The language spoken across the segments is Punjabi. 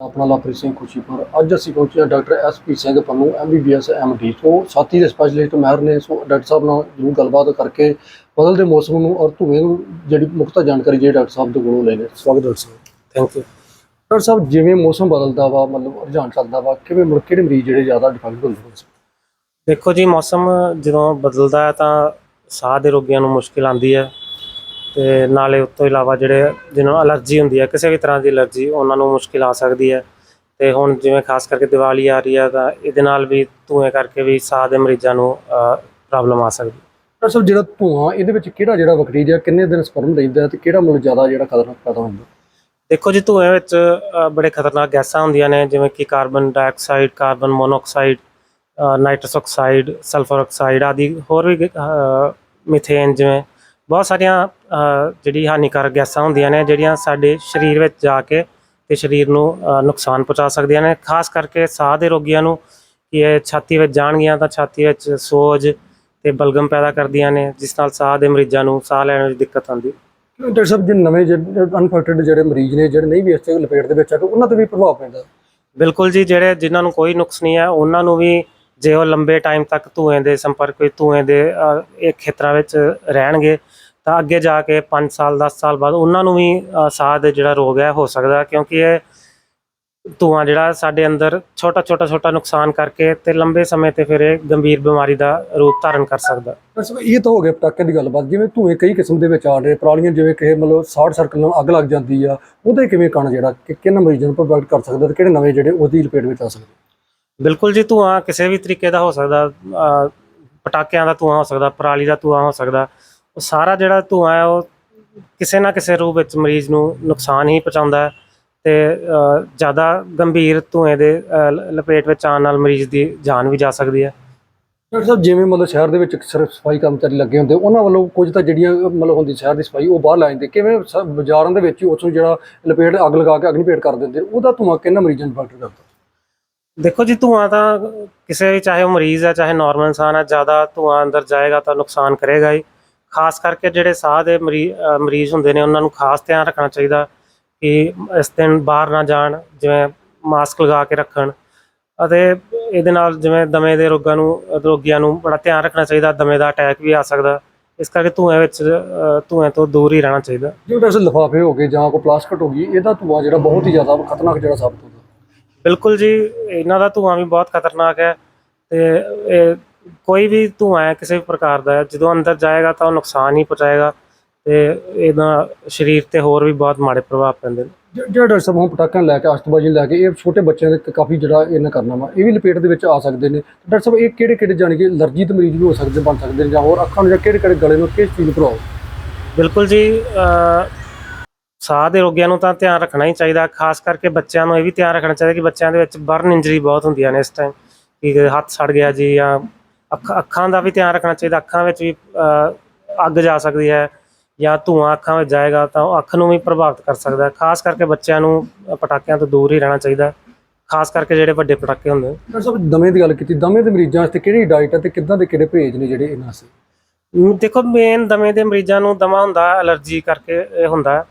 ਆਪਣਾ ਲਵਪ੍ਰੀਤ ਸਿੰਘ ਖੁਸ਼ੀਪੁਰ ਅੱਜ ਅਸੀਂ ਪਹੁੰਚੇ ਹਾਂ doctor SP Singh Pannu MBBS MD ਤੋਂ। ਸਾਥੀ ਦੇ ਸਪੈਸ਼ਲਿਸਟ ਮਹਿਰ ਨੇ, ਸੋ ਡਾਕਟਰ ਸਾਹਿਬ ਨਾਲ ਜ਼ਰੂਰ ਗੱਲਬਾਤ ਕਰਕੇ ਬਦਲਦੇ ਮੌਸਮ ਨੂੰ ਔਰ ਧੂਏ ਨੂੰ ਜਿਹੜੀ ਮੁਕਤਾ ਜਾਣਕਾਰੀ ਜਿਹੜੀ ਡਾਕਟਰ ਸਾਹਿਬ ਦੇ ਕੋਲੋਂ ਲੈ ਲੈਣੇ ਸਵਾਗਤ ਡਾਕਟਰ ਸਾਹਿਬ। ਥੈਂਕ ਯੂ ਡਾਕਟਰ ਸਾਹਿਬ, ਜਿਵੇਂ ਮੌਸਮ ਬਦਲਦਾ ਵਾ, ਮਤਲਬ ਰੁਝਾਨ ਚੱਲਦਾ ਵਾ, ਕਿਵੇਂ ਮੁੜ ਕਿਹੜੇ ਮਰੀਜ਼ ਜਿਹੜੇ ਜ਼ਿਆਦਾ ਡਿਫੈਕਟ ਹੁੰਦੇ ਨੇ? ਦੇਖੋ ਜੀ, ਮੌਸਮ ਜਦੋਂ ਬਦਲਦਾ ਹੈ ਤਾਂ ਸਾਹ ਦੇ ਰੋਗੀਆਂ ਨੂੰ ਮੁਸ਼ਕਿਲ ਆਉਂਦੀ ਹੈ। ਤੇ ਨਾਲੇ ਉਸ ਤੋਂ ਇਲਾਵਾ ਜਿਹੜੇ ਜਿਨ੍ਹਾਂ ਨੂੰ ਅਲਰਜੀ ਹੁੰਦੀ ਹੈ ਕਿਸੇ ਵੀ ਤਰ੍ਹਾਂ ਦੀ ਅਲਰਜੀ ਉਹਨਾਂ ਨੂੰ ਮੁਸ਼ਕਿਲ ਆ ਸਕਦੀ ਹੈ। ਤੇ ਹੁਣ ਜਿਵੇਂ ਖਾਸ ਕਰਕੇ ਦੀਵਾਲੀ ਆ ਰਹੀ ਹੈ ਤਾਂ ਇਹਦੇ ਨਾਲ ਵੀ ਧੂਏ ਕਰਕੇ ਵੀ ਸਾਹ ਦੇ ਮਰੀਜ਼ਾਂ ਨੂੰ ਪ੍ਰੋਬਲਮ ਆ ਸਕਦੀ ਹੈ। ਡਾਕਟਰ ਸਾਹਿਬ ਜਿਹੜਾ ਧੂਆਂ ਇਹਦੇ ਵਿੱਚ ਕਿਹੜਾ ਜਿਹੜਾ ਬੈਕਟੀਰੀਆ ਕਿੰਨੇ ਦਿਨ ਸਪਰਮ ਰਹਿੰਦਾ ਤੇ ਕਿਹੜਾ ਮਤਲਬ ਜ਼ਿਆਦਾ ਜਿਹੜਾ ਖਤਰਨਾਕ ਪੈਦਾ ਹੁੰਦਾ ਦੇਖੋ ਜੀ ਧੂਏ ਵਿੱਚ ਬੜੇ ਖਤਰਨਾਕ ਗੈਸਾਂ ਹੁੰਦੀਆਂ ਨੇ ਜਿਵੇਂ ਕਿ carbon dioxide carbon monoxide nitrous oxide sulphur oxide ਆਦਿ ਹੋਰ ਵੀ ਮਿਥੇਨ ਜਿਵੇਂ ਬਹੁਤ ਸਾਰੀਆਂ ਜਿਹੜੀ ਹਾਨੀਕਾਰਕ ਗੈਸਾਂ ਹੁੰਦੀਆਂ ਨੇ ਜਿਹੜੀਆਂ ਸਾਡੇ ਸਰੀਰ ਵਿੱਚ ਜਾ ਕੇ ਤੇ ਸਰੀਰ ਨੂੰ ਨੁਕਸਾਨ ਪਹੁੰਚਾ ਸਕਦੀਆਂ ਨੇ। ਖਾਸ ਕਰਕੇ ਸਾਹ ਦੇ ਰੋਗੀਆਂ ਨੂੰ ਕਿ ਇਹ ਛਾਤੀ ਵਿੱਚ ਜਾਣਗੀਆਂ ਤਾਂ ਛਾਤੀ ਵਿੱਚ ਸੋਜ ਤੇ ਬਲਗਮ ਪੈਦਾ ਕਰਦੀਆਂ ਨੇ ਜਿਸ ਨਾਲ ਸਾਹ ਦੇ ਮਰੀਜ਼ਾਂ ਨੂੰ ਸਾਹ ਲੈਣ ਵਿੱਚ ਦਿੱਕਤ ਆਉਂਦੀ। ਡਾਕਟਰ ਸਾਹਿਬ ਜੇ ਨਵੇਂ ਅਨਫੈਕਟਡ ਜਿਹੜੇ ਮਰੀਜ਼ ਨੇ ਜਿਹੜੇ ਨਹੀਂ ਵੀ ਇਸ ਤੇ ਲਪੇਟ ਦੇ ਵਿੱਚ ਆ ਉਹਨਾਂ ਤੇ ਵੀ ਪ੍ਰਭਾਵ ਪੈਂਦਾ। ਬਿਲਕੁਲ ਜੀ ਜਿਹੜੇ ਜਿਨ੍ਹਾਂ ਨੂੰ ਕੋਈ ਨੁਕਸ ਨਹੀਂ ਹੈ ਉਹਨਾਂ ਨੂੰ ਵੀ ਜੇ ਉਹ ਲੰਬੇ ਟਾਈਮ ਤੱਕ ਧੂਏ ਦੇ ਸੰਪਰਕ ਵਿੱਚ, ਧੂਏ ਦੇ ਇਹ ਖੇਤਰਾਂ ਵਿੱਚ ਰਹਿਣਗੇ, ਤਾਂ ਅੱਗੇ ਜਾ ਕੇ 5 ਸਾਲ 10 ਸਾਲ ਬਾਅਦ ਉਹਨਾਂ ਨੂੰ ਵੀ ਸਾਹ ਦੇ ਜਿਹੜਾ ਰੋਗ ਹੈ, ਹੋ ਸਕਦਾ ਕਿਉਂਕਿ ਇਹ ਧੂਆਂ ਜਿਹੜਾ ਸਾਡੇ ਅੰਦਰ ਛੋਟਾ ਛੋਟਾ ਛੋਟਾ ਨੁਕਸਾਨ ਕਰਕੇ ਤੇ ਲੰਬੇ ਸਮੇਂ ਤੇ ਫਿਰ ਇਹ ਗੰਭੀਰ ਬਿਮਾਰੀ ਦਾ ਰੂਪ ਧਾਰਨ ਕਰ ਸਕਦਾ ਬਸ ਇਹ ਤਾਂ ਹੋ ਗਿਆ ਪਟਾਕੇ ਦੀ ਗੱਲਬਾਤ, ਜਿਵੇਂ ਧੂਏ ਕਈ ਕਿਸਮ ਦੇ ਵਿੱਚ ਆ ਰਹੇ ਪਰਾਲੀਆਂ ਜਿਵੇਂ ਕਿ ਮਤਲਬ ਸ਼ਾਰਟ ਸਰਕਟ ਨਾਲ ਅੱਗ ਲੱਗ ਜਾਂਦੀ ਆ, ਉਹਦੇ ਕਿਵੇਂ ਕਣ ਜਿਹੜਾ, ਕਿ ਕਿੰਨਾ ਮਰੀਜ਼ਾਂ ਨੂੰ ਪ੍ਰੋਵਾਈਡ ਕਰ ਸਕਦਾ ਤੇ ਕਿਹੜੇ ਨਵੇਂ ਜਿਹੜੇ ਉਹਦੀ ਲਪੇਟ ਵਿੱਚ ਆ ਸਕਦੇ? ਬਿਲਕੁਲ ਜੀ ਧੂਆਂ ਕਿਸੇ ਵੀ ਤਰੀਕੇ ਦਾ ਹੋ ਸਕਦਾ ਅ, ਪਟਾਕਿਆਂ ਦਾ ਧੂਆਂ ਹੋ ਸਕਦਾ ਪਰਾਲੀ ਦਾ ਧੂਆਂ ਹੋ ਸਕਦਾ ਉਹ ਸਾਰਾ ਜਿਹੜਾ ਧੂਆਂ ਹੈ ਉਹ ਕਿਸੇ ਨਾ ਕਿਸੇ ਰੂਪ ਵਿੱਚ ਮਰੀਜ਼ ਨੂੰ ਨੁਕਸਾਨ ਹੀ ਪਹੁੰਚਾਉਂਦਾ ਹੈ ਤੇ ਅ, ਜ਼ਿਆਦਾ ਗੰਭੀਰ ਧੂਏ ਦੇ ਅ, ਲ- ਲਪੇਟ ਵਿੱਚ ਆਉਣ ਨਾਲ ਮਰੀਜ਼ ਦੀ ਜਾਨ ਵੀ ਜਾ ਸਕਦੀ ਹੈ। ਡਾਕਟਰ ਸਾਹਿਬ ਜਿਵੇਂ ਮਤਲਬ ਸ਼ਹਿਰ ਦੇ ਵਿੱਚ ਸਿਰਫ ਸਫ਼ਾਈ ਕਰਮਚਾਰੀ ਲੱਗੇ ਹੁੰਦੇ ਉਹਨਾਂ ਵੱਲੋਂ ਕੁਝ ਤਾਂ ਜਿਹੜੀਆਂ ਮਤਲਬ ਹੁੰਦੀ ਸ਼ਹਿਰ ਦੀ ਸਫ਼ਾਈ ਉਹ ਬਾਹਰ ਲਾ ਜਾਂਦੇ ਕਿਵੇਂ ਸ- ਬਾਜ਼ਾਰਾਂ ਦੇ ਵਿੱਚ ਹੀ ਉਸ ਨੂੰ ਜਿਹੜਾ ਲਪੇਟ ਅੱਗ ਲਗਾ ਕੇ ਅਗਨੀਪੇਟ ਕਰ ਦਿੰਦੇ ਉਹਦਾ ਧੂੰਆਂ ਕਿੰਨਾ ਮਰੀਜ਼ਾਂ ਨੂੰ ਇਫੈਕਟ ਕਰਦਾ? ਦੇਖੋ ਜੀ ਧੂਆਂ ਤਾਂ ਕਿਸੇ ਵੀ ਚਾਹੇ ਉਹ ਮਰੀਜ਼ ਹੈ ਚਾਹੇ ਨਾਰਮਲ ਇਨਸਾਨ ਹੈ ਜ਼ਿਆਦਾ ਧੂਆਂ ਅੰਦਰ ਜਾਏਗਾ ਤਾਂ ਨੁਕਸਾਨ ਕਰੇਗਾ ਹੀ। ਖਾਸ ਕਰਕੇ ਜਿਹੜੇ ਸਾਹ ਦੇ ਮਰੀ- ਮਰੀਜ਼ ਹੁੰਦੇ ਨੇ ਉਹਨਾਂ ਨੂੰ ਖਾਸ ਧਿਆਨ ਰੱਖਣਾ ਚਾਹੀਦਾ ਕਿ ਇਸ ਦਿਨ ਬਾਹਰ ਨਾ ਜਾਣ ਜਿਵੇਂ ਮਾਸਕ ਲਗਾ ਕੇ ਰੱਖਣ ਅਤੇ ਇਹਦੇ ਨਾਲ ਜਿਵੇਂ ਦਮੇ ਦੇ ਰੋਗਾਂ ਨੂੰ ਰੋਗੀਆਂ ਨੂੰ ਬੜਾ ਧਿਆਨ ਰੱਖਣਾ ਚਾਹੀਦਾ ਦਮੇ ਦਾ ਅਟੈਕ ਵੀ ਆ ਸਕਦਾ। ਇਸ ਕਰਕੇ ਧੂਏ ਵਿੱਚ ਅ, ਧੂਏ ਤੋਂ ਦੂਰ ਹੀ ਰਹਿਣਾ ਚਾਹੀਦਾ। ਜਿਵੇਂ ਡਾਕਟਰ ਲਿਫਾਫੇ ਹੋ ਗਏ ਜਾਂ ਕੋਈ ਪਲਾਸਟਿਕ ਹੋ ਗਈ ਇਹਦਾ ਧੂਆਂ ਜਿਹੜਾ ਬਹੁਤ ਹੀ ਜ਼ਿਆਦਾ ਖਤਰਨਾਕ ਜਿਹੜਾ ਸਾਬਤ ਹੁੰਦਾ ਬਿਲਕੁਲ ਜੀ ਇਹਨਾਂ ਦਾ ਧੂਆਂ ਵੀ ਬਹੁਤ ਖਤਰਨਾਕ ਹੈ ਤੇ ਇਹ ਕੋਈ ਵੀ ਧੂਆਂ ਹੈ ਕਿਸੇ ਵੀ ਪ੍ਰਕਾਰ ਦਾ ਜਦੋਂ ਅੰਦਰ ਜਾਏਗਾ ਤਾਂ ਉਹ ਨੁਕਸਾਨ ਹੀ ਪਹੁੰਚਾਏਗਾ ਤੇ ਇਹਦਾ ਸਰੀਰ ਤੇ ਹੋਰ ਵੀ ਬਹੁਤ ਮਾੜੇ ਪ੍ਰਭਾਵ ਪੈਂਦੇ ਨੇ। ਜਿਹੜਾ ਡਾਕਟਰ ਸਾਹਿਬ ਹੁਣ ਪਟਾਕਿਆਂ ਲੈ ਕੇ ਅਸ਼ਤਬਾਜ਼ੀ ਨੂੰ ਲੈ ਕੇ ਇਹ ਛੋਟੇ ਬੱਚਿਆਂ ਦੇ ਕਾਫੀ ਜਿਹੜਾ ਇਹਨਾਂ ਕਰਨਾ ਵਾ ਇਹ ਵੀ ਲਪੇਟ ਦੇ ਵਿੱਚ ਆ ਸਕਦੇ ਨੇ। ਡਾਕਟਰ ਸਾਹਿਬ ਇਹ ਕਿਹੜੇ ਕਿਹੜੇ ਜਾਣੀ ਕਿ ਅਲਰਜੀ ਦੇ ਮਰੀਜ਼ ਵੀ ਹੋ ਸਕਦੇ ਬਣ ਸਕਦੇ ਨੇ ਜਾਂ ਹੋਰ ਅੱਖਾਂ ਨੂੰ ਜਾਂ ਕਿਹੜੇ ਕਿਹੜੇ ਗਲੇ ਨੂੰ ਕਿਸ ਚੀਜ਼ ਪ੍ਰਭਾਵ ਬਿਲਕੁਲ ਜੀ ਸਾਹ ਦੇ ਰੋਗੀਆਂ ਨੂੰ ਤਾਂ ਧਿਆਨ ਰੱਖਣਾ ਹੀ ਚਾਹੀਦਾ ਖਾਸ ਕਰਕੇ ਬੱਚਿਆਂ ਨੂੰ ਇਹ ਵੀ ਧਿਆਨ ਰੱਖਣਾ ਚਾਹੀਦਾ ਕਿ ਬੱਚਿਆਂ ਦੇ ਵਿੱਚ ਬਰਨ ਇੰਜਰੀ ਬਹੁਤ ਹੁੰਦੀਆਂ ਨੇ ਇਸ ਟਾਈਮ ਕਿ ਹੱਥ ਸੜ ਗਿਆ ਜੀ ਜਾਂ ਅੱਖ ਅੱਖਾਂ ਦਾ ਵੀ ਧਿਆਨ ਰੱਖਣਾ ਚਾਹੀਦਾ ਅੱਖਾਂ ਵਿੱਚ ਵੀ ਅੱਗ ਜਾ ਸਕਦੀ ਹੈ ਜਾਂ ਧੂਆਂ ਅੱਖਾਂ ਵਿੱਚ ਜਾਏਗਾ ਤਾਂ ਅੱਖ ਨੂੰ ਵੀ ਪ੍ਰਭਾਵਿਤ ਕਰ ਸਕਦਾ ਖਾਸ ਕਰਕੇ ਬੱਚਿਆਂ ਨੂੰ ਪਟਾਕਿਆਂ ਤੋਂ ਦੂਰ ਹੀ ਰਹਿਣਾ ਚਾਹੀਦਾ। ਖਾਸ ਕਰਕੇ ਜਿਹੜੇ ਵੱਡੇ ਪਟਾਕੇ ਹੁੰਦੇ ਨੇ ਡਾਕਟਰ ਸਾਹਿਬ ਦਮੇ ਦੀ ਗੱਲ ਕੀਤੀ ਦਮੇ ਦੇ ਮਰੀਜ਼ਾਂ ਵਾਸਤੇ ਕਿਹੜੀ ਡਾਈਟ ਹੈ ਤੇ ਕਿੱਦਾਂ ਦੇ ਕਿਹੜੇ ਪਰਹੇਜ਼ ਨੇ ਜਿਹੜੇ ਇਹਨਾਂ ਮ, ਦੇਖੋ ਮੇਨ ਦਮੇ ਦੇ ਮਰੀਜ਼ਾਂ ਨੂੰ ਦਮਾ ਹੁੰਦਾ ਅਲਰਜੀ ਕਰਕੇ ਇਹ ਹੁੰਦਾ।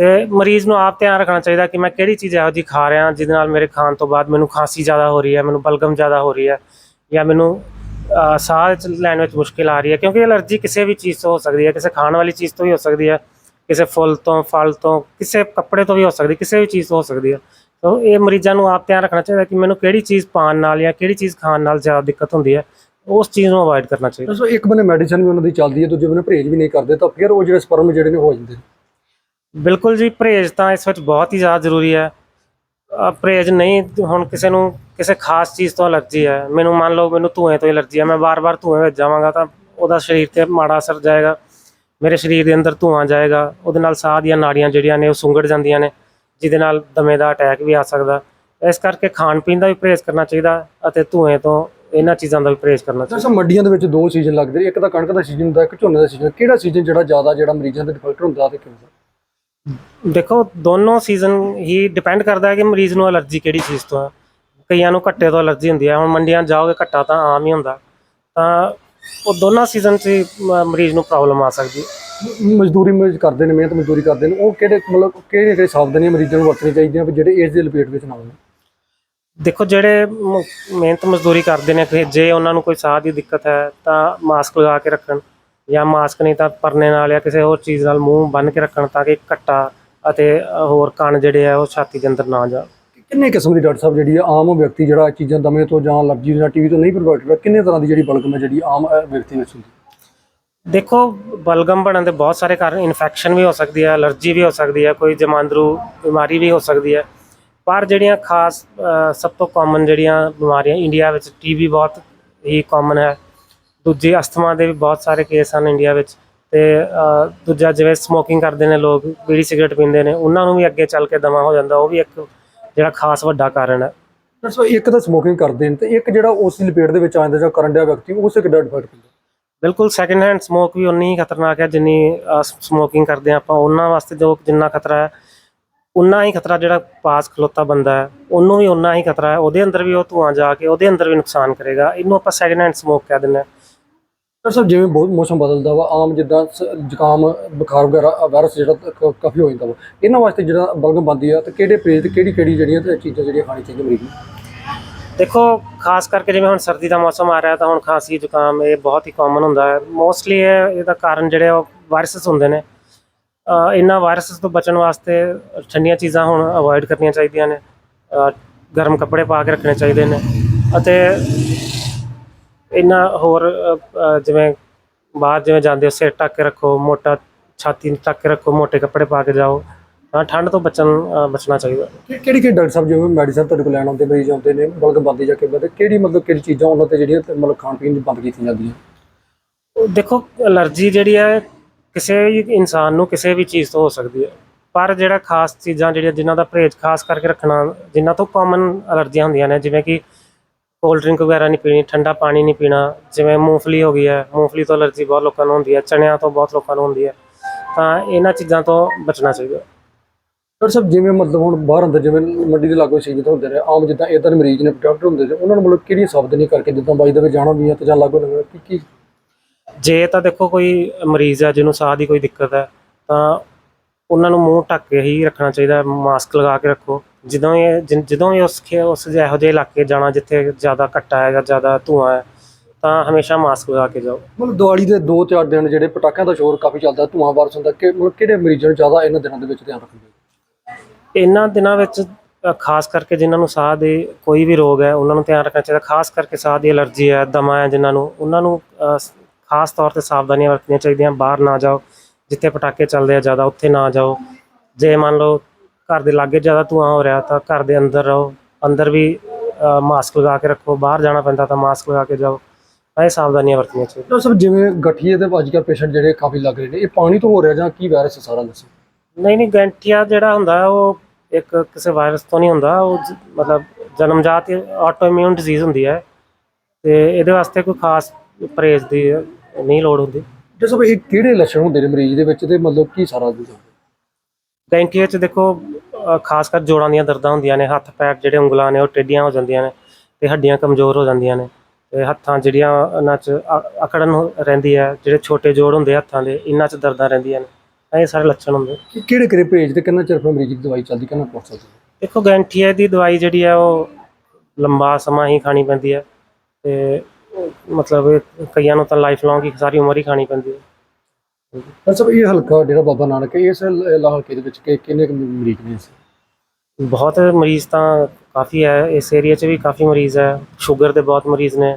ਤੇ ਮਰੀਜ਼ ਨੂੰ ਆਪ ਧਿਆਨ ਰੱਖਣਾ ਚਾਹੀਦਾ ਕਿ ਮੈਂ ਕਿਹੜੀ ਚੀਜ਼ ਇਹੋ ਜਿਹੀ ਖਾ ਰਿਹਾ ਜਿਹਦੇ ਨਾਲ ਮੇਰੇ ਖਾਣ ਤੋਂ ਬਾਅਦ ਮੈਨੂੰ ਖਾਂਸੀ ਜ਼ਿਆਦਾ ਹੋ ਰਹੀ ਹੈ, ਮੈਨੂੰ ਬਲਗਮ ਜ਼ਿਆਦਾ ਹੋ ਰਹੀ ਹੈ ਜਾਂ ਮੈਨੂੰ ਸਾਹ ਵਿੱਚ ਲੈਣ ਵਿੱਚ ਮੁਸ਼ਕਿਲ ਆ ਰਹੀ ਹੈ ਕਿਉਂਕਿ ਅਲਰਜੀ ਕਿਸੇ ਵੀ ਚੀਜ਼ ਤੋਂ ਹੋ ਸਕਦੀ ਹੈ, ਕਿਸੇ ਖਾਣ ਵਾਲੀ ਚੀਜ਼ ਤੋਂ ਵੀ ਹੋ ਸਕਦੀ ਹੈ, ਕਿਸੇ ਫੁੱਲ ਤੋਂ, ਫਲ ਤੋਂ, ਕਿਸੇ ਕੱਪੜੇ ਤੋਂ ਵੀ ਹੋ ਸਕਦੀ ਕਿਸੇ ਵੀ ਚੀਜ਼ ਤੋਂ ਹੋ ਸਕਦੀ ਹੈ। ਸੋ ਇਹ ਮਰੀਜ਼ਾਂ ਨੂੰ ਆਪ ਧਿਆਨ ਰੱਖਣਾ ਚਾਹੀਦਾ ਕਿ ਮੈਨੂੰ ਕਿਹੜੀ ਚੀਜ਼ ਪਾਣ ਨਾਲ ਜਾਂ ਕਿਹੜੀ ਚੀਜ਼ ਖਾਣ ਨਾਲ ਜ਼ਿਆਦਾ ਦਿੱਕਤ ਹੁੰਦੀ ਹੈ, ਉਸ ਚੀਜ਼ ਨੂੰ ਅਵੋਇਡ ਕਰਨਾ ਚਾਹੀਦਾ। ਸੋ ਇੱਕ ਬੰਨੇ ਮੈਡੀਸਨ ਵੀ ਉਹਨਾਂ ਦੀ ਚੱਲਦੀ ਹੈ, ਦੂਜੇ ਬੰਨੇ ਪਰਹੇਜ਼ ਵੀ ਨਹੀਂ ਕਰਦੇ, ਤਾਂ ਫਿਰ ਉਹ ਜਿਹੜੇ ਸਪਰਮ ਜਿਹੜੇ ਨੇ ਹੋ ਜਾਂਦੇ ਨੇ। ਬਿਲਕੁਲ ਜੀ ਪਰਹੇਜ਼ ਤਾਂ ਇਸ ਵਿੱਚ ਬਹੁਤ ਹੀ ਜ਼ਿਆਦਾ ਜ਼ਰੂਰੀ ਹੈ। ਅ, ਪਰਹੇਜ਼ ਨਹੀਂ ਹੁਣ ਕਿਸੇ ਨੂੰ ਕਿਸੇ ਖਾਸ ਚੀਜ਼ ਤੋਂ ਅਲਰਜੀ ਹੈ। ਮੈਨੂੰ ਮੰਨ ਲਓ ਮੈਨੂੰ ਧੂਏ ਤੋਂ ਅਲਰਜੀ ਹੈ। ਮੈਂ ਬਾਰ-ਬਾਰ ਧੂਏ ਵਿੱਚ ਜਾਵਾਂਗਾ ਤਾਂ ਉਹਦਾ ਸਰੀਰ ਤੇ ਮਾੜਾ ਅਸਰ ਜਾਏਗਾ। ਮੇਰੇ ਸਰੀਰ ਦੇ ਅੰਦਰ ਧੂਆਂ ਜਾਏਗਾ। ਉਹਦੇ ਨਾਲ ਸਾਹ ਦੀਆਂ ਨਾੜੀਆਂ ਜਿਹੜੀਆਂ ਨੇ ਉਹ ਸੁੰਗੜ ਜਾਂਦੀਆਂ ਨੇ ਜਿਹਦੇ ਨਾਲ ਦਮੇ ਦਾ ਅਟੈਕ ਵੀ ਆ ਸਕਦਾ। ਇਸ ਕਰਕੇ ਖਾਣ ਪੀਣ ਦਾ ਵੀ ਪਰਹੇਜ਼ ਕਰਨਾ ਚਾਹੀਦਾ ਅਤੇ ਧੂਏ ਤੋਂ ਇਹਨਾਂ ਚੀਜ਼ਾਂ ਦਾ ਵੀ ਪਰਹੇਜ਼ ਕਰਨਾ ਚਾਹੀਦਾ। ਸਾਹਿਬ ਮੰਡੀਆਂ ਦੇ ਵਿੱਚ ਦੋ ਸੀਜ਼ਨ ਲੱਗਦੇ ਨੇ। ਇੱਕ ਤਾਂ ਕਣਕ ਦਾ ਸੀਜ਼ਨ ਹੁੰਦਾ ਇੱਕ ਝੋਨੇ ਦਾ ਸੀਜ਼ਨ। ਕਿਹੜਾ ਸੀਜ਼ਨ ਜਿਹੜਾ ਜ਼ਿਆਦਾ ਜਿਹੜਾ ਮਰੀਜ਼ਾਂ ਦੇ ਡਿਫੈਕਟ ਹੁੰਦਾ ਤੇ ਕਿਉਂ ਦੇਖੋ ਦੋਨੋਂ ਸੀਜ਼ਨ ਹੀ ਡਿਪੈਂਡ ਕਰਦਾ ਹੈ ਕਿ ਮਰੀਜ਼ ਨੂੰ ਅਲਰਜੀ ਕਿਹੜੀ ਚੀਜ਼ ਤੋਂ ਹੈ ਕਈਆਂ ਨੂੰ ਘੱਟੇ ਤੋਂ ਅਲਰਜੀ ਹੁੰਦੀ ਹੈ ਹੁਣ ਮੰਡੀਆਂ ਜਾਓਗੇ ਘੱਟਾ ਤਾਂ ਆਮ ਹੀ ਹੁੰਦਾ। ਤਾਂ ਉਹ ਦੋਨਾਂ ਸੀਜ਼ਨ 'ਚ ਹੀ ਮ- ਮਰੀਜ਼ ਨੂੰ ਪ੍ਰੋਬਲਮ ਆ ਸਕਦੀ। ਹੈ ਮਜ਼ਦੂਰੀ ਮਜ਼ ਕਰਦੇ ਨੇ ਮਿਹਨਤ ਮਜ਼ਦੂਰੀ ਕਰਦੇ ਨੇ। ਉਹ ਕਿਹੜੇ ਮਤਲਬ ਕਿਹੜੇ ਕਿਹੜੇ ਸਾਵਧਾਨੀਆਂ ਮਰੀਜ਼ਾਂ ਨੂੰ ਵਰਤਣੀ ਚਾਹੀਦੀਆਂ ਵੀ ਜਿਹੜੇ ਇਸ ਦੇ ਲਪੇਟ ਵਿੱਚ ਨਾ ਆਉਣ ਦੇਖੋ ਜਿਹੜੇ ਮ- ਮਿਹਨਤ ਮਜ਼ਦੂਰੀ ਕਰਦੇ ਨੇ ਜੇ ਉਹਨਾਂ ਨੂੰ ਕੋਈ ਸਾਹ ਦੀ ਦਿੱਕਤ ਹੈ ਤਾਂ ਮਾਸਕ ਲਗਾ ਕੇ ਰੱਖਣ। ਜਾਂ ਮਾਸਕ ਨਹੀਂ ਤਾਂ ਪਰਨੇ ਨਾਲ ਜਾਂ ਕਿਸੇ ਹੋਰ ਚੀਜ਼ ਨਾਲ ਮੂੰਹ ਬੰਨ ਕੇ ਰੱਖਣ ਤਾਂ ਕਿ ਕੱਟਾ ਅਤੇ ਹੋਰ ਕਣ ਜਿਹੜੇ ਆ ਉਹ ਛਾਤੀ ਦੇ ਅੰਦਰ ਨਾ ਜਾਣ। ਕਿੰਨੇ ਕਿਸਮ ਦੀ ਡਾਕਟਰ ਸਾਹਿਬ ਜਿਹੜੀ ਆ ਆਮ ਵਿਅਕਤੀ ਜਿਹੜਾ ਇਹ ਚੀਜ਼ਾਂ ਦਮੇ ਤੋਂ ਜਾਂ ਅਲਰਜੀ ਜਾਂ ਟੀਵੀ ਤੋਂ ਨਹੀਂ ਪ੍ਰਭਾਵਿਤ ਹੁੰਦਾ ਕਿੰਨੇ ਤਰ੍ਹਾਂ ਦੀ ਜਿਹੜੀ ਬਲਗਮ ਹੈ ਜਿਹੜੀ ਆਮ ਵਿਅਕਤੀ ਵਿੱਚ ਹੁੰਦੀ ਦੇਖੋ ਬਲਗਮ ਬਣਨ ਦੇ ਬਹੁਤ ਸਾਰੇ ਕਾਰਨ ਇਨਫੈਕਸ਼ਨ ਵੀ ਹੋ ਸਕਦੀ ਹੈ ਅਲਰਜੀ ਵੀ ਹੋ ਸਕਦੀ ਹੈ ਕੋਈ ਜਮਾਂਦਰੂ ਬਿਮਾਰੀ ਵੀ ਹੋ ਸਕਦੀ ਹੈ। ਪਰ ਜਿਹੜੀਆਂ ਖਾਸ ਸਭ ਤੋਂ ਕਾਮਨ ਜਿਹੜੀਆਂ ਬਿਮਾਰੀਆਂ ਇੰਡੀਆ ਵਿੱਚ ਟੀਬੀ ਬਹੁਤ ਹੀ ਕਾਮਨ ਹੈ। ਦੂਜੀ ਅਸਥਮਾ ਦੇ ਵੀ ਬਹੁਤ ਸਾਰੇ ਕੇਸ ਹਨ ਇੰਡੀਆ ਵਿੱਚ ਤੇ ਦੂਜਾ ਜਿਵੇਂ ਸਮੋਕਿੰਗ ਕਰਦੇ ਨੇ ਲੋਕ ਬੀੜੀ ਸਿਗਰਟ ਪੀਂਦੇ ਨੇ ਉਹਨਾਂ ਨੂੰ ਵੀ ਅੱਗੇ ਚੱਲ ਕੇ ਦਮਾ ਹੋ ਜਾਂਦਾ ਉਹ ਵੀ ਇੱਕ ਜਿਹੜਾ ਖਾਸ ਵੱਡਾ ਕਾਰਨ ਹੈ। ਸਾਹਿਬ ਇੱਕ ਤਾਂ ਸਮੋਕਿੰਗ ਕਰਦੇ ਨੇ ਤੇ ਇੱਕ ਜਿਹੜਾ ਉਸ ਲਪੇਟ ਦੇ ਵਿੱਚ ਆ ਜਾਂਦਾ ਜਾਂ ਕਰਨ ਡਿਆ ਵਿਅਕਤੀ ਉਸ ਤੇ ਕਿੱਦਾਂ ਡਿਫੈਕਟ ਹੁੰਦਾ? ਬਿਲਕੁਲ ਸੈਕੰਡ ਹੈਂਡ ਸਮੋਕ ਵੀ ਉਨੀ ਹੀ ਖਤਰਨਾਕ ਹੈ ਜਿੰਨੀ ਸਮੋਕਿੰਗ ਕਰਦੇ ਆਪਾਂ ਉਹਨਾਂ ਵਾਸਤੇ ਜੋ ਜਿੰਨਾ ਖਤਰਾ ਹੈ ਉਨਾ ਹੀ ਖਤਰਾ ਜਿਹੜਾ ਪਾਸ ਖਲੋਤਾ ਬੰਦਾ ਹੈ ਉਹਨੂੰ ਵੀ ਉਨਾ ਹੀ ਖਤਰਾ ਹੈ ਉਹਦੇ ਅੰਦਰ ਵੀ ਉਹ ਧੂਆਂ ਜਾ ਕੇ ਉਹਦੇ ਅੰਦਰ ਵੀ ਨੁਕਸਾਨ ਕਰੇਗਾ ਇਹਨੂੰ ਆਪਾਂ ਸੈਕੰਡ ਹੈਂਡ ਸਮੋਕ ਕਹਿ ਦਿੰਦੇ ਹਾਂ। ਸਰ ਸਾਹਿਬ ਜਿਵੇਂ ਬਹੁਤ ਮੌਸਮ ਬਦਲਦਾ ਵਾ, ਆਮ ਜਿੱਦਾਂ ਜ਼ੁਕਾਮ, ਬੁਖਾਰ ਵਗੈਰਾ ਵਾਇਰਸ ਜਿਹੜਾ ਕਾਫੀ ਹੋ ਜਾਂਦਾ ਵਾ। ਇਹਨਾਂ ਵਾਸਤੇ ਜਿਹੜਾ ਬਲਗਮ ਬੰਦੀ ਆ, ਤੇ ਕਿਹੜੇ ਪੇਜ ਤੇ ਕਿਹੜੀ ਕਿਹੜੀ ਜਿਹੜੀਆਂ ਤੇ ਚੀਜ਼ਾਂ ਜਿਹੜੀਆਂ ਖਾਣੀ ਚਾਹੀਦੀਆਂ ਮਰੀਜ਼ ਨੂੰ? ਦੇਖੋ, ਖਾਸ ਕਰਕੇ ਜਿਵੇਂ ਹੁਣ ਸਰਦੀ ਦਾ ਮੌਸਮ ਆ ਰਿਹਾ, ਤਾਂ ਹੁਣ ਖਾਂਸੀ, ਜ਼ੁਕਾਮ, ਇਹ ਬਹੁਤ ਹੀ ਕਾਮਨ ਹੁੰਦਾ ਹੈ। ਮੋਸਟਲੀ ਇਹ, ਇਹਦਾ ਕਾਰਨ ਜਿਹੜੇ ਉਹ ਵਾਇਰਸਸ ਹੁੰਦੇ ਨੇ। ਇਹਨਾਂ ਵਾਇਰਸਸ ਤੋਂ ਬਚਣ ਵਾਸਤੇ ਠੰਡੀਆਂ ਚੀਜ਼ਾਂ ਹੁਣ ਅਵੋਇਡ ਕਰਨੀਆਂ ਚਾਹੀਦੀਆਂ ਨੇ। ਗਰਮ ਕੱਪੜੇ ਪਾ ਕੇ ਰੱਖਣੇ ਚਾਹੀਦੇ ਨੇ। ਅਤੇ ਇਹਨਾਂ ਹੋਰ ਅ, ਜਿਵੇਂ ਬਾਹਰ ਜਿਵੇਂ ਜਾਂਦੇ ਹੋ ਸਿਰ ਢੱਕ ਕੇ ਰੱਖੋ ਮੋਟਾ ਛਾਤੀ ਨੂੰ ਢੱਕ ਕੇ ਰੱਖੋ ਮੋٹے ਕੱਪੜੇ ਪਾ ਕੇ ਜਾਓ ਤਾਂ ਠੰਡ ਤੋਂ ਬਚਣ ਅ, ਬਚਣਾ ਚਾਹੀਦਾ। ਕਿ- ਕਿਹੜੀ ਕਿਹੜੀ ਡਾਕਟਰ ਸਾਹਿਬ ਜਿਵੇਂ ਮੈਡੀਸਨ ਤੁਹਾਡੇ ਕੋਲ ਲੈਣ ਆਉਂਦੇ ਮਰੀਜ਼ ਆਉਂਦੇ ਨੇ ਬਲਗਮ ਬੰਦੀ ਜਾਂ ਕਿਵੇਂ ਤੇ ਕਿਹੜੀ ਮਤਲਬ ਕਿਹੜੀ ਚੀਜ਼ਾਂ ਉਹਨਾਂ ਤੇ ਜਿਹੜੀਆਂ ਤੇ ਮਤਲਬ ਖਾਣ ਪੀਣ ਦੀ ਬੰਦ ਕੀਤੀਆਂ ਜਾਂਦੀਆਂ? ਦੇਖੋ ਅਲਰਜੀ ਜਿਹੜੀ ਹੈ ਕਿਸੇ ਵੀ ਇਨਸਾਨ ਨੂੰ ਕਿਸੇ ਵੀ ਚੀਜ਼ ਤੋਂ ਹੋ ਸਕਦੀ ਹੈ। ਪਰ ਜਿਹੜਾ ਖਾਸ ਚੀਜ਼ਾਂ ਜਿਹੜੀਆਂ ਜਿਨ੍ਹਾਂ ਦਾ ਪਰਹੇਜ਼ ਖਾਸ ਕਰਕੇ ਰੱਖਣਾ ਜਿਨ੍ਹਾਂ ਤੋਂ ਕਾਮਨ ਅਲਰਜੀਆਂ ਹੁੰਦੀਆਂ ਨੇ ਜਿਵੇਂ ਕਿ ਕੋਲਡ ਡਰਿੰਕ ਵਗੈਰਾ ਨਹੀਂ ਪੀਣੀ ਠੰਡਾ ਪਾਣੀ ਨਹੀਂ ਪੀਣਾ ਜਿਵੇਂ ਮੂੰਗਫਲੀ ਹੋ ਗਈ ਹੈ ਮੂੰਗਫਲੀ ਤੋਂ ਅਲਰਜੀ ਬਹੁਤ ਲੋਕਾਂ ਨੂੰ ਹੁੰਦੀ ਹੈ ਚਣਿਆਂ ਤੋਂ ਬਹੁਤ ਲੋਕਾਂ ਨੂੰ ਹੁੰਦੀ ਹੈ ਤਾਂ ਇਹਨਾਂ ਚੀਜ਼ਾਂ ਤੋਂ ਬਚਣਾ ਚਾਹੀਦਾ। ਡਾਕਟਰ ਸਾਹਿਬ ਜਿਵੇਂ ਮਤਲਬ ਹੁਣ ਬਾਹਰ ਅੰਦਰ ਜਿਵੇਂ ਮੰਡੀ ਦੇ ਲਾਗੋ ਸੀਜ਼ਨ ਹੁੰਦੇ ਨੇ ਆਮ ਜਿੱਦਾਂ ਇਦਾਂ ਦੇ ਮਰੀਜ਼ ਨੇ ਡਾਕਟਰ ਹੁੰਦੇ ਨੇ ਉਹਨਾਂ ਨੂੰ ਮਤਲਬ ਕਿਹੜੀਆਂ ਸਾਵਧਾਨੀਆਂ ਕਰਕੇ ਜਿੱਦਾਂ ਬਾਈ ਦੇ ਵਿੱਚ ਜਾਣਾ ਵੀ ਆ ਤੇ ਜਾਂ ਲਾਗੋ ਲਗਾ ਕੀ ਕੀ ਜੇ ਤਾਂ ਦੇਖੋ ਕੋਈ ਮਰੀਜ਼ ਹੈ ਜਿਹਨੂੰ ਸਾਹ ਦੀ ਕੋਈ ਦਿੱਕਤ ਹੈ ਤਾਂ ਉਹਨਾਂ ਨੂੰ ਮੂੰਹ ਢੱਕ ਕੇ ਹੀ ਰੱਖਣਾ ਚਾਹੀਦਾ ਮਾਸਕ ਲਗਾ ਕੇ ਰੱਖੋ। ਜਦੋਂ ਇਹ ਜਿ- ਜਦੋਂ ਵੀ ਉਸ ਖੇ- ਉਸ ਜਿਹੇ ਇਹੋ ਜਿਹੇ ਇਲਾਕੇ ਜਾਣਾ ਜਿੱਥੇ ਜ਼ਿਆਦਾ ਘੱਟਾ ਹੈ ਜਾਂ ਜ਼ਿਆਦਾ ਧੂਆਂ ਹੈ ਤਾਂ ਹਮੇਸ਼ਾ ਮਾਸਕ ਲਗਾ ਕੇ ਜਾਓ। ਮਤਲਬ ਦੀਵਾਲੀ ਦੇ 2-4 ਦਿਨ ਜਿਹੜੇ ਪਟਾਕਿਆਂ ਦਾ ਸ਼ੋਰ ਕਾਫੀ ਚੱਲਦਾ ਧੂਆਂ ਵਾਰਸ ਹੁੰਦਾ ਕਿ ਮਤਲਬ ਕਿਹੜੇ ਮਰੀਜ਼ਾਂ ਨੂੰ ਜ਼ਿਆਦਾ ਇਹਨਾਂ ਦਿਨਾਂ ਦੇ ਵਿੱਚ ਧਿਆਨ ਰੱਖਣਾ ਚਾਹੀਦਾ? ਇਹਨਾਂ ਦਿਨਾਂ ਵਿੱਚ ਅ, ਖਾਸ ਕਰਕੇ ਜਿਨ੍ਹਾਂ ਨੂੰ ਸਾਹ ਦੇ ਕੋਈ ਵੀ ਰੋਗ ਹੈ ਉਹਨਾਂ ਨੂੰ ਧਿਆਨ ਰੱਖਣਾ ਚਾਹੀਦਾ। ਖਾਸ ਕਰਕੇ ਸਾਹ ਦੀ ਐਲਰਜੀ ਹੈ ਦਮਾ ਹੈ ਜਿਨ੍ਹਾਂ ਨੂੰ ਉਹਨਾਂ ਨੂੰ ਅ, ਸ- ਖਾਸ ਤੌਰ ਤੇ ਸਾਵਧਾਨੀਆਂ ਵਰਤਣੀਆਂ ਚਾਹੀਦੀਆਂ। ਬਾਹਰ ਨਾ ਜਾਓ ਜਿੱਥੇ ਪਟਾਕੇ ਚੱਲਦੇ ਆ ਜ਼ਿਆਦਾ ਉੱਥੇ ਨਾ ਜਾਓ। ਜੇ ਮੰਨ ਲਓ ਘਰ ਦੇ ਲਾਗੇ ਜ਼ਿਆਦਾ ਧੂਆਂ ਹੋ ਰਿਹਾ ਤਾਂ ਘਰ ਦੇ ਅੰਦਰ ਰਹੋ ਅੰਦਰ ਵੀ ਮਾਸਕ ਲਗਾ ਕੇ ਰੱਖੋ ਬਾਹਰ ਜਾਣਾ ਪੈਂਦਾ ਤਾਂ ਮਾਸਕ ਲਗਾ ਕੇ ਜਾਓ। ਇਹ ਸਾਵਧਾਨੀਆਂ ਵਰਤਣੀਆਂ ਚਾਹੀਦੀਆਂ। ਸਾਹਿਬ ਜਿਵੇਂ ਗਠੀਏ ਦੇ ਅੱਜ ਕੱਲ੍ਹ ਪੇਸ਼ੈਂਟ ਜਿਹੜੇ ਕਾਫੀ ਲੱਗ ਰਹੇ ਨੇ ਇਹ ਪਾਣੀ ਤੋਂ ਹੋ ਰਿਹਾ ਜਾਂ ਕੀ ਵਾਇਰਸ ਹੈ ਸਾਰਾ ਦੱਸੋ? ਨਹੀਂ ਨਹੀਂ ਗੈਂਠੀਆ ਜਿਹੜਾ ਹੁੰਦਾ ਉਹ ਇੱਕ ਕਿਸੇ ਵਾਇਰਸ ਤੋਂ ਨਹੀਂ ਹੁੰਦਾ ਉਹ ਮਤਲਬ ਜਨਮਜਾਤ ਆਟੋਇਮਿਊਨ ਡਿਜ਼ੀਜ਼ ਹੁੰਦੀ ਹੈ। ਤੇ ਇਹਦੇ ਵਾਸਤੇ ਕੋਈ ਖਾਸ ਪਰਹੇਜ਼ ਦੀ ਨਹੀਂ ਲੋੜ ਹੁੰਦੀ। ਸਾਹਿਬ ਇਹ ਕਿਹੜੇ ਲੱਛਣ ਹੁੰਦੇ ਨੇ ਮਰੀਜ਼ ਦੇ ਵਿੱਚ ਤੇ ਮਤਲਬ ਕੀ ਸਾਰਾ ਕੁਝ ਗੈਂਠੀਆ 'ਚ ਦੇਖੋ ਅ, ਖਾਸ ਕਰ ਜੋੜਾਂ ਦੀਆਂ ਦਰਦਾਂ ਹੁੰਦੀਆਂ ਨੇ ਹੱਥ ਪੈਰ ਜਿਹੜੇ ਉਂਗਲਾਂ ਨੇ ਉਹ ਟੇਢੀਆਂ ਹੋ ਜਾਂਦੀਆਂ ਨੇ ਤੇ ਹੱਡੀਆਂ ਕਮਜ਼ੋਰ ਹੋ ਜਾਂਦੀਆਂ ਨੇ ਤੇ ਹੱਥਾਂ ਜਿਹੜੀਆਂ ਇਹਨਾਂ 'ਚ ਅ- ਅਕੜਨ ਹੋ- ਰਹਿੰਦੀ ਹੈ ਜਿਹੜੇ ਛੋਟੇ ਜੋੜ ਹੁੰਦੇ ਆ ਹੱਥਾਂ ਦੇ ਇਹਨਾਂ 'ਚ ਦਰਦਾਂ ਰਹਿੰਦੀਆਂ ਨੇ। ਤਾਂ ਇਹ ਸਾਰੇ ਲੱਛਣ ਹੁੰਦੇ। ਕਿ ਕਿਹੜੇ ਕਿਹੜੇ ਪੇਜ ਤੇ ਕਿੰਨਾ ਚਿਰ ਫਿਰ ਮਰੀਜ਼ ਦੀ ਦਵਾਈ ਚੱਲਦੀ ਕਿੰਨਾ ਪਹੁੰਚ ਸਕਦੀ ਦੇਖੋ ਗੈਂਠੀਆ ਦੀ ਦਵਾਈ ਜਿਹੜੀ ਹੈ ਉਹ ਲੰਬਾ ਸਮਾਂ ਹੀ ਖਾਣੀ ਪੈਂਦੀ ਹੈ ਤੇ ਉਹ ਮਤਲਬ ਇਹ ਕਈਆਂ ਨੂੰ ਤਾਂ ਲਾਈਫ ਲੌਂਗ ਹੀ ਸਾਰੀ ਉਮਰ ਹੀ ਖਾਣੀ ਪੈਂਦੀ ਹੈ। ਡਾਕਟਰ ਸਾਹਿਬ ਇਹ ਹਲਕਾ ਜਿਹੜਾ ਬਾਬਾ ਨਾਨਕ ਇਸ ਲ- ਹਲਕੇ ਦੇ ਵਿੱਚ ਕਿ- ਕਿੰਨੇ ਕੁ ਮਰੀਜ਼ ਨੇ ਇਸ? ਬਹੁਤ ਮਰੀਜ਼ ਤਾਂ ਕਾਫੀ ਹੈ ਇਸ ਏਰੀਆ 'ਚ ਵੀ ਕਾਫੀ ਮਰੀਜ਼ ਹੈ ਸ਼ੂਗਰ ਦੇ ਬਹੁਤ ਮਰੀਜ਼ ਨੇ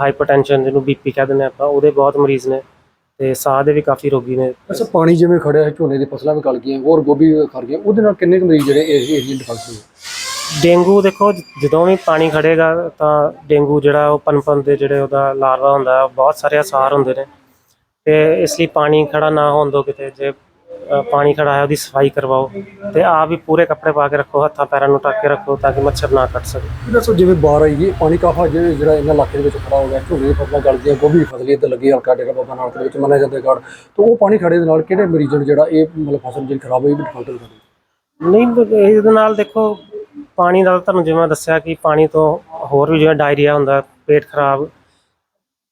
ਹਾਈਪਰਟੈਂਸ਼ਨ ਜਿਹਨੂੰ ਬੀਪੀ ਕਹਿ ਦਿੰਦੇ ਆਪਾਂ ਉਹਦੇ ਬਹੁਤ ਮਰੀਜ਼ ਨੇ ਤੇ ਸਾਹ ਦੇ ਵੀ ਕਾਫੀ ਰੋਗੀ ਨੇ। ਅੱਛਾ ਪਾਣੀ ਜਿਵੇਂ ਖੜਿਆ ਹੈ ਝੋਨੇ ਦੀ ਫਸਲਾਂ ਵੀ ਗਲ ਗਈਆਂ ਹੋਰ ਗੋਭੀ ਵੀ ਖੜ ਗਈ ਉਹਦੇ ਨਾਲ ਕਿੰਨੇ ਕੁ ਮਰੀਜ਼ ਜਿਹੜੇ ਇਸ ਏਰੀਆ ਦੇ ਫਸ ਗਏ ਡੇਂਗੂ ਦੇਖੋ ਜ- ਜਦੋਂ ਵੀ ਪਾਣੀ ਖੜੇਗਾ ਤਾਂ ਡੇਂਗੂ ਜਿਹੜਾ ਉਹ ਪਨਪਨ ਦੇ ਜਿਹੜੇ ਉਹਦਾ ਲਾਰਵਾ ਹੁੰਦਾ ਹੈ, ਬਹੁਤ ਸਾਰੇ ਅਸਾਰ ਹੁੰਦੇ ਨੇ। ਤੇ ਇਸ ਲਈ ਪਾਣੀ ਖੜਾ ਨਾ ਹੋਣ ਦਿਓ ਕਿਤੇ ਜੇ ਅ, ਪਾਣੀ ਖੜਾ ਹੈ ਉਹਦੀ ਸਫ਼ਾਈ ਕਰਵਾਓ ਤੇ ਆਪ ਵੀ ਪੂਰੇ ਕੱਪੜੇ ਪਾ ਕੇ ਰੱਖੋ ਹੱਥਾਂ ਪੈਰਾਂ ਨੂੰ ਢੱਕ ਕੇ ਰੱਖੋ ਤਾਂ ਕਿ ਮੱਛਰ ਨਾ ਕੱਟ ਸਕੇ। ਦੱਸੋ ਜਿਵੇਂ ਬਾਹਰ ਆਈ ਗਈ ਪਾਣੀ ਕਾਫਾ ਜਿਹੜਾ ਜਿਹੜਾ ਇਹਨਾਂ ਇਲਾਕੇ ਦੇ ਵਿੱਚ ਖੜਾ ਹੋ ਗਿਆ ਝੋਨੇ ਦੀ ਫਸਲਾਂ ਗਲ ਗਈਆਂ ਗੋਭੀ ਦੀ ਫਸਲ ਇੱਧਰ ਲੱਗੀ ਹਲਕਾ ਡੇਰਾ ਬਾਬਾ ਨਾਨਕ ਦੇ ਵਿੱਚ ਮੰਨਿਆ ਜਾਂਦਾ ਗੜ ਤਾਂ ਉਹ ਪਾਣੀ ਖੜੇ ਦੇ ਨਾਲ ਕਿਹੜੇ ਮਰੀਜ਼ਾਂ ਨੂੰ ਜਿਹੜਾ ਇਹ ਮਤਲਬ ਫਸਲ ਜਿਹੜੀ ਖਰਾਬ ਹੋਈ ਵੀ ਡਿਫਾਲਟ ਹੋ ਜਾਂਦੀ ਨਹੀਂ ਬ- ਇਹਦੇ ਨਾਲ ਦੇਖੋ ਪਾਣੀ ਦਾ ਤੁਹਾਨੂੰ ਜਿਵੇਂ ਮੈਂ ਦੱਸਿਆ ਕਿ ਪਾਣੀ ਤੋਂ ਹੋਰ ਵੀ ਜਿਵੇਂ ਡਾਇਰੀਆ ਹੁੰਦਾ ਪੇਟ ਖਰਾਬ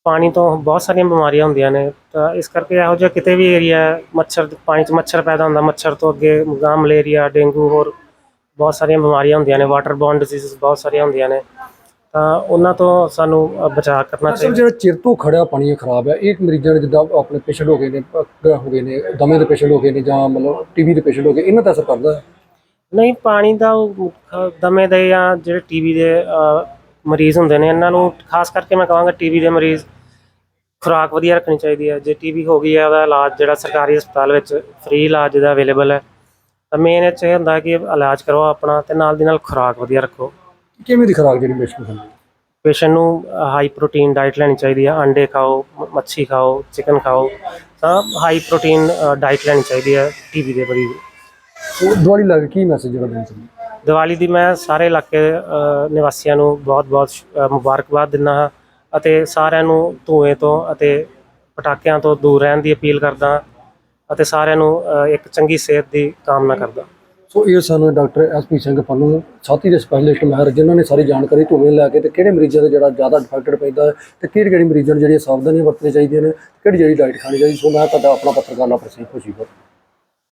ਪਾਣੀ ਤੋਂ ਬਹੁਤ ਸਾਰੀਆਂ ਬਿਮਾਰੀਆਂ ਹੁੰਦੀਆਂ ਨੇ। ਤਾਂ ਇਸ ਕਰਕੇ ਇਹੋ ਜਿਹਾ ਕਿਤੇ ਵੀ ਏਰੀਆ ਮੱਛਰ ਪਾਣੀ 'ਚ ਮੱਛਰ ਪੈਦਾ ਹੁੰਦਾ ਮੱਛਰ ਤੋਂ ਅੱਗੇ ਗਾਂ ਮਲੇਰੀਆ ਡੇਂਗੂ ਹੋਰ ਬਹੁਤ ਸਾਰੀਆਂ ਬਿਮਾਰੀਆਂ ਹੁੰਦੀਆਂ ਨੇ ਵਾਟਰ ਬੌਰਨ ਡਿਜ਼ੀਜ਼ਸ ਬਹੁਤ ਸਾਰੀਆਂ ਹੁੰਦੀਆਂ ਨੇ। ਤਾਂ ਉਹਨਾਂ ਤੋਂ ਸਾਨੂੰ ਬਚਾਅ ਕਰਨਾ ਚਾਹੀਦਾ। ਜਿਹੜਾ ਚਿਰ ਤੋਂ ਖੜਿਆ ਪਾਣੀ ਖਰਾਬ ਹੈ ਇਹ ਮਰੀਜ਼ਾਂ ਨੇ ਜਿੱਦਾਂ ਆਪਣੇ ਪੇਸ਼ੈਂਟ ਹੋ ਗਏ ਨੇ ਹੋ ਗਏ ਨੇ ਦਮੇ ਦੇ ਪੇਸ਼ੈਂਟ ਹੋ ਗਏ ਨੇ ਜਾਂ ਮਤਲਬ ਟੀਵੀ ਦੇ ਪੇਸ਼ੈਂਟ ਹੋ ਗਏ ਇਹਨਾਂ ਤੇ ਅਸਰ ਕਰਦਾ ਹੈ? ਨਹੀਂ ਪਾਣੀ ਦਾ ਦਮੇ ਦੇ ਜਾਂ ਜਿਹੜੇ ਟੀਬੀ ਦੇ ਮਰੀਜ਼ ਹੁੰਦੇ ਨੇ। ਇਹਨਾਂ ਨੂੰ ਖਾਸ ਕਰਕੇ ਮੈਂ ਕਹਾਂਗਾ ਟੀਬੀ ਦੇ ਮਰੀਜ਼ ਖੁਰਾਕ ਵਧੀਆ ਰੱਖਣੀ ਚਾਹੀਦੀ ਹੈ। ਜੇ ਟੀਬੀ ਹੋ ਗਈ ਹੈ ਉਹਦਾ ਇਲਾਜ ਜਿਹੜਾ ਸਰਕਾਰੀ ਹਸਪਤਾਲ ਵਿੱਚ ਫ੍ਰੀ ਇਲਾਜ ਦਾ ਅਵੇਲੇਬਲ ਹੈ। ਤਾਂ ਮੇਨ ਇਹ 'ਚ ਇਹ ਹੁੰਦਾ ਕਿ ਇਲਾਜ ਕਰੋ ਆਪਣਾ ਤੇ ਨਾਲ ਦੀ ਨਾਲ ਖੁਰਾਕ ਵਧੀਆ ਰੱਖੋ। ਕਿਵੇਂ ਦੀ ਖੁਰਾਕ ਜਿਹੜੀ ਪੇਸ਼ੈਂਟ ਹੁੰਦੀ ਪੇਸ਼ੈਂਟ ਨੂੰ ਹਾਈ ਪ੍ਰੋਟੀਨ ਡਾਈਟ ਲੈਣੀ ਚਾਹੀਦੀ ਹੈ। ਅੰਡੇ ਖਾਓ ਮੱਛੀ ਖਾਓ ਚਿਕਨ ਖਾਓ ਤਾਂ ਹਾਈ ਪ੍ਰੋਟੀਨ ਡਾਈਟ ਲੈਣੀ ਚਾਹੀਦੀ ਹੈ ਟੀਬੀ ਦੇ ਮਰੀਜ਼ ਨੂੰ। ਉਹ ਦਿਵਾਲੀ ਲੱਗ ਕੀ ਮੈਸੇਜ ਜਿਹੜਾ ਦੇਣਾ ਚਾਹੁੰਦੇ ਦੀਵਾਲੀ ਦੀ ਮੈਂ ਸਾਰੇ ਇਲਾਕੇ ਨਿਵਾਸੀਆਂ ਨੂੰ ਬਹੁਤ-ਬਹੁਤ ਮੁਬਾਰਕਬਾਦ ਦਿੰਦਾ ਹਾਂ ਅਤੇ ਸਾਰਿਆਂ ਨੂੰ ਧੂਏ ਤੋਂ ਅਤੇ ਪਟਾਕਿਆਂ ਤੋਂ ਦੂਰ ਰਹਿਣ ਦੀ ਅਪੀਲ ਕਰਦਾ ਹਾਂ ਅਤੇ ਸਾਰਿਆਂ ਨੂੰ ਇੱਕ ਚੰਗੀ ਸਿਹਤ ਦੀ ਕਾਮਨਾ ਕਰਦਾ ਸੋ ਇਹ ਸਨ ਡਾਕਟਰ ਐਸਪੀ ਸਿੰਘ ਪੰਨੂ ਛਾਤੀ ਦੇ ਸਪੈਸ਼ਲਿਸਟ ਮਹਿਰ, ਜਿਨ੍ਹਾਂ ਨੇ ਸਾਰੀ ਜਾਣਕਾਰੀ ਧੂਵੇਂ ਲੈ ਕੇ ਤੇ ਕਿਹੜੇ ਮਰੀਜ਼ਾਂ ਦਾ ਜਿਹੜਾ ਜ਼ਿਆਦਾ ਇਨਫੈਕਟਡ ਪੈਂਦਾ ਹੈ ਤੇ ਕਿਹੜੇ ਕਿਹੜੇ ਮਰੀਜ਼ਾਂ ਨੂੰ ਜਿਹੜੀਆਂ ਸਾਵਧਾਨੀਆਂ ਵਰਤਣੀਆਂ ਚਾਹੀਦੀਆਂ ਨੇ, ਕਿਹੜੀ ਜਿਹੜੀ ਡਾਈਟ ਖਾਣੀ ਚਾਹੀਦੀ, ਸੋ ਮੈਂ ਤੁਹਾਡਾ ਆਪਣਾ ਪੱਤਰਕਾਰ ਨਾਲ ਪ੍ਰਸੀਕ ਖੁਸ਼ੀਪੁਰ